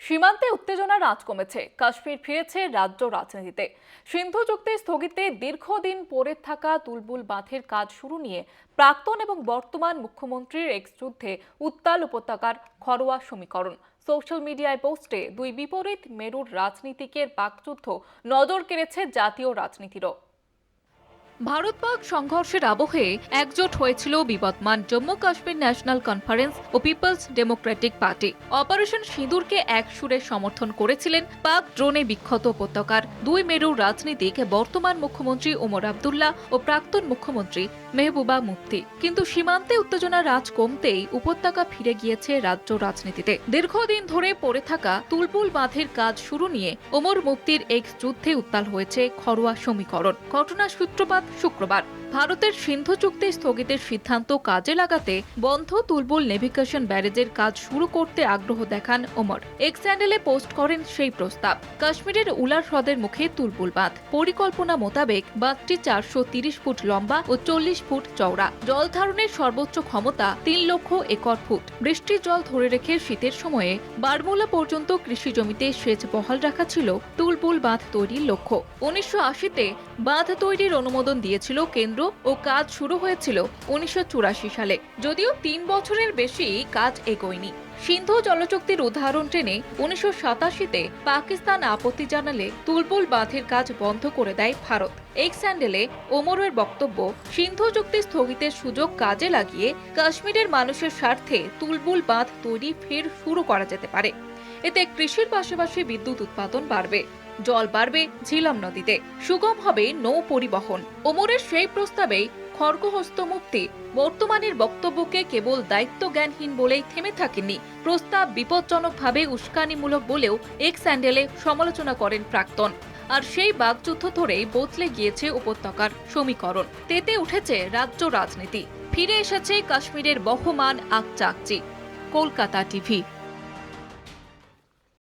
সীমান্তে উত্তেজনা রাজ কমেছে। কাশ্মীর ফিরেছে রাজ্য রাজনীতিতে। সিন্ধু চুক্তি স্থগিতে দীর্ঘদিন পড়ে থাকা তুলবুল বাঁধের কাজ শুরু নিয়ে প্রাক্তন এবং বর্তমান মুখ্যমন্ত্রীর এক্স যুদ্ধে উত্তাল উপত্যকার ঘরোয়া সমীকরণ। সোশ্যাল মিডিয়ায় পোস্টে দুই বিপরীত মেরুর রাজনীতিকের বাকযুদ্ধ নজর কেড়েছে জাতীয় রাজনীতিরও। ভারত পাক সংঘর্ষের আবহে একজোট হয়েছিল বিবদমান জম্মু কাশ্মীর ন্যাশনাল কনফারেন্স ও পিপলস ডেমোক্রেটিক পার্টি। অপারেশন সিঁদুরকে এক সুরে সমর্থন করেছিলেন পাক ড্রোনে বিক্ষত উপত্যকার দুই মেরুর রাজনীতিক বর্তমান মুখ্যমন্ত্রী ওমর আবদুল্লাহ ও প্রাক্তন মুখ্যমন্ত্রী মেহবুবা মুফতি। কিন্তু সীমান্তে উত্তেজনা রাজ কমতেই উপত্যকা ফিরে গিয়েছে রাজ্য রাজনীতিতে। দীর্ঘদিন ধরে পড়ে থাকা তুলপুল বাঁধের কাজ শুরু নিয়ে ওমর মুফতির এক যুদ্ধে উত্তাল হয়েছে ঘরোয়া সমীকরণ। ঘটনার সূত্রপাত শুক্রবার। ভারতের সিন্ধু চুক্তি স্থগিতের সিদ্ধান্ত কাজে লাগাতে বন্ধ তুলবুল নেভিগেশন ব্যারেজের কাজ শুরু করতে আগ্রহ দেখান ওমর। এক্স পোস্ট করেন সেই প্রস্তাব। কাশ্মীরের উলার হ্রদের মুখে তুলবুল বাঁধ। পরিকল্পনা মোতাবেক বাঁধটি চারশো ফুট লম্বা ও চল্লিশ ফুট চওড়া। জল ধারণের সর্বোচ্চ ক্ষমতা তিন লক্ষ একর ফুট। বৃষ্টির জল ধরে রেখে শীতের সময়ে বারমুলা পর্যন্ত কৃষি জমিতে সেচ বহাল রাখা ছিল তুলবুল বাঁধ তৈরির লক্ষ্য। উনিশশো আশিতে বাঁধ তৈরির অনুমোদন দিয়েছিল কেন্দ্র ও কাজ শুরু হয়েছিল উনিশশো সালে। যদিও তিন বছরের বেশি কাজ এগোয়নি। সিন্ধু জলচুক্তির উদাহরণ টেনে উনিশশো সাতাশিতে পাকিস্তান আপত্তি জানালে তুলবুল বাঁধের কাজ বন্ধ করে দেয় ভারত। এক স্যান্ডেলে ওমরের বক্তব্য, সিন্ধু চুক্তি স্থগিতের সুযোগ কাজে লাগিয়ে কাশ্মীরের মানুষের স্বার্থে তুলবুল বাঁধ তৈরি ফের শুরু করা যেতে পারে। এতে কৃষির পাশাপাশি বিদ্যুৎ উৎপাদন বাড়বে, জল বাড়বে ঝিলাম নদীতে, সুগম হবে নৌ পরিবহন। ওমরের সেই প্রস্তাবেই খড়গহস্ত মুক্তি বর্তমানের বক্তব্যকে কেবল দায়িত্ব জ্ঞানহীন বলেই থেমে থাকেননি প্রস্তাব বিপজ্জনকভাবে উস্কানিমূলক বলেও এক স্যান্ডেলে সমালোচনা করেন প্রাক্তন। আর সেই বাগযুদ্ধ ধরেই বদলে গিয়েছে উপত্যকার সমীকরণ। তেতে উঠেছে রাজ্য রাজনীতি। ফিরে এসেছে কাশ্মীরের বহমান আকচাকচি কলকাতা টিভি।